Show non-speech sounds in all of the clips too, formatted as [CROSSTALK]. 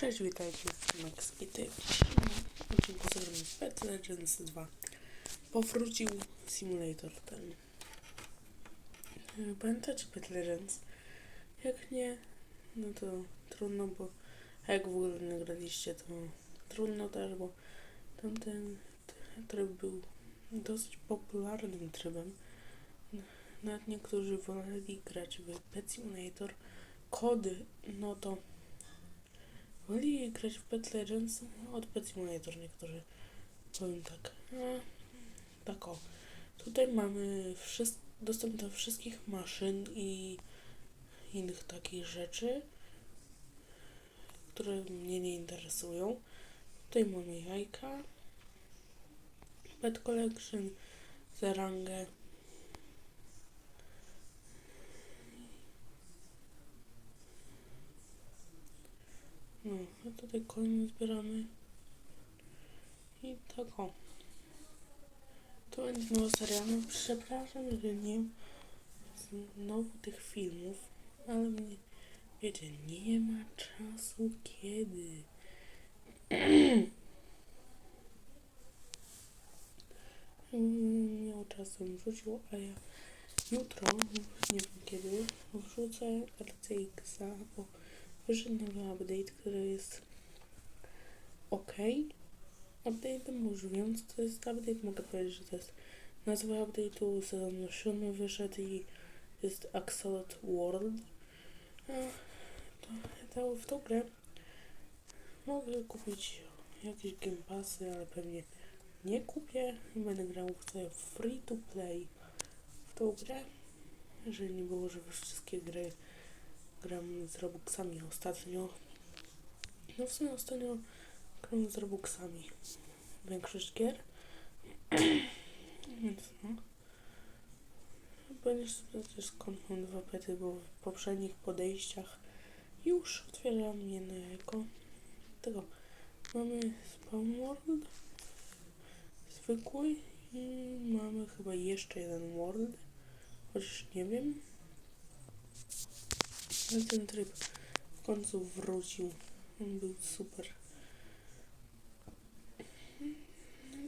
Cześć, witajcie, jestem Max i ty w odcinku zagramy w Pet Legends 2. Powrócił simulator ten. Pamiętacie Pet Legends? Jak nie, no to trudno, bo jak w ogóle nie graliście, to trudno też, bo tamten tryb był dosyć popularnym trybem. Nawet niektórzy woleli grać w Pet Simulator. Kody, no to Woli grać w Pet Legends od Pet Simulator niektórzy. Powiem tak. E, tak o. Tutaj mamy dostęp do wszystkich maszyn i innych takich rzeczy, które mnie nie interesują. Tutaj mamy jajka, Pet Collection, zarangę. No, a tutaj kolejny zbieramy. I tak o. To będzie nowa seria. No, przepraszam, że nie znowu tych filmów, ale mnie, wiecie, nie ma czasu kiedy. [CLEARS THROAT] Mm, Miał czasem wrzucił, a ja jutro, nie wiem kiedy, wrzucę RCX, bo wyszedł nowy update, który jest ok. Update'em mówiąc, to jest update, mogę powiedzieć, że to jest nazwa update'u, sezon 7 wyszedł i jest Axolot World. To, w tą grę mogę kupić jakieś Game Passy, ale pewnie nie kupię będę grał w free to play w tą grę. Jeżeli nie było, że wszystkie gry gram z Robuxami ostatnio. No w sumie ostatnio gram z Robuxami. Większość gier. [CLEARS THROAT] Więc no. Będziesz sprawdzać skąd mam dwa pety, bo w poprzednich podejściach już otwieram jedno jajko. Tego mamy Spawn World zwykły i mamy chyba jeszcze jeden World. Chociaż nie wiem. Ale ten tryb w końcu wrócił. On był super.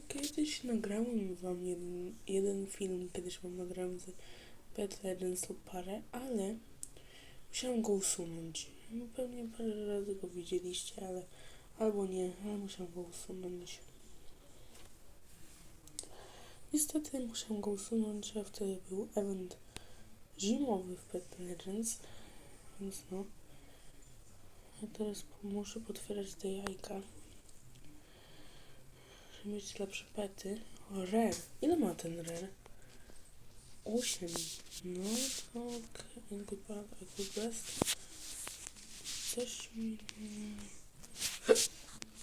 Kiedyś nagrałem wam jeden, jeden film, kiedyś wam nagrałem z Pet Legends lub parę, ale musiałam go usunąć. No, Pewnie parę razy go widzieliście, ale albo nie, ale musiałam go usunąć. Niestety musiałam go usunąć, a wtedy był event zimowy w Pet Legends. Więc no. Ja teraz muszę potwierać te jajka. Żeby mieć lepsze pety. O, rare. Ile ma ten rare? 8. No to ok. Good bad, good best. Coś mi...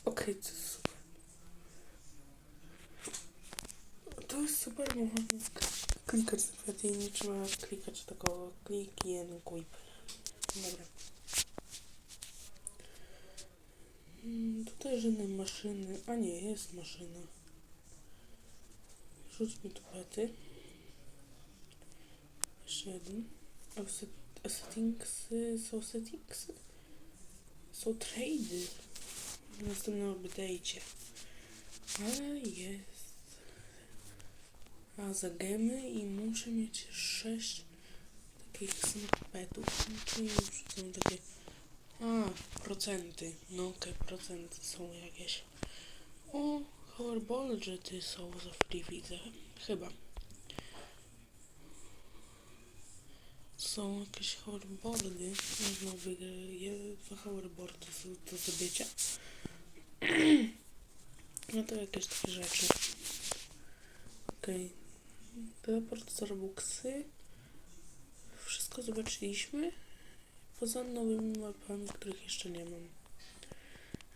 Okej, to jest super. To jest super, bo można klikać na kwiaty i nie trzeba klikać tylko klik i equip. Dobra. Mm, Tutaj żadnej maszyny. A nie, jest maszyna. Rzuć mi tu pety. Jeszcze jeden. A Settingsy są settingsy? Są trady. W następnym update'cie. Ale jest. A za gemy i muszę mieć 6 takich snippetów. Czyli są takie. A, procenty. No okej, procenty są jakieś. O, hoverballety są za free widzę. Chyba. Są jakieś hoverboardy. Można wygrać. Dwa hoverboardy do zdobycia. [CLEARS THROAT] No to jakieś takie rzeczy. Okej. Teleport z Robuxy. Wszystko zobaczyliśmy. Poza nowymi mapami, których jeszcze nie mam.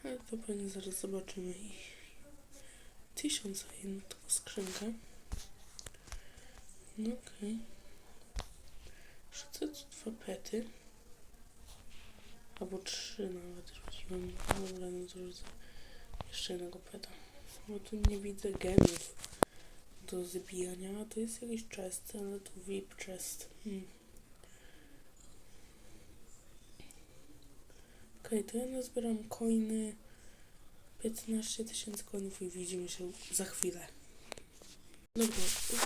Ale to pewnie zaraz zobaczymy. I tysiąc a jedną taką skrzynkę. No okej. Okay. dwa pety. Albo trzy nawet rzuciłem. Dobra, no to rzucę jeszcze jednego peta. Bo tu nie widzę gemów do zbijania. To jest jakiś chest, ale to VIP chest. Hmm. Okej, to ja nazbieram coiny. 15 tysięcy coinów i widzimy się za chwilę. Dobra,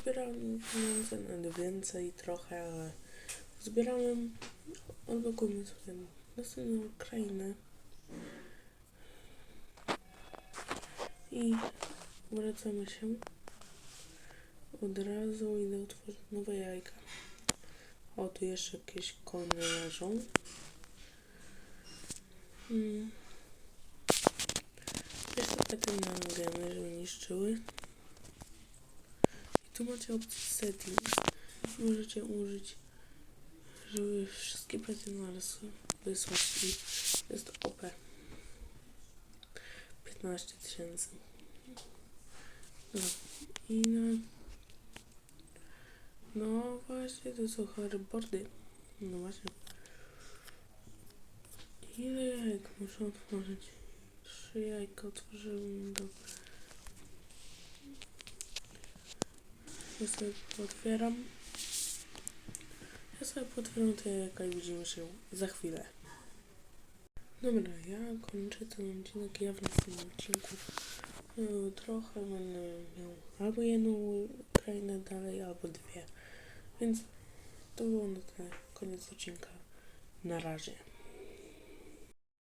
zbieram pieniądze nawet więcej trochę, ale zbierałem. Odblokujmy sobie następną krainę. I wracamy się. Od razu idę otworzyć nowe jajka. O, tu jeszcze jakieś konie leżą. Mm. Jeszcze takie nalogamy, żeby niszczyły. I tu macie opcję settings. Możecie użyć, żeby wszystkie naraz wysłać i jest OP. 15 tysięcy. No. I no, no właśnie, to są hoverboardy. No właśnie. Jajek muszę otworzyć? Trzy jajka otworzyłem do... Ja sobie otwieram. Ja sobie potwieram te jajka i widzimy się za chwilę. Dobra, ja kończę ten odcinek. Ja w następnym odcinku y, trochę będę miał albo jedną krainę dalej, albo dwie. Więc to było na tyle. Koniec odcinka. Na razie.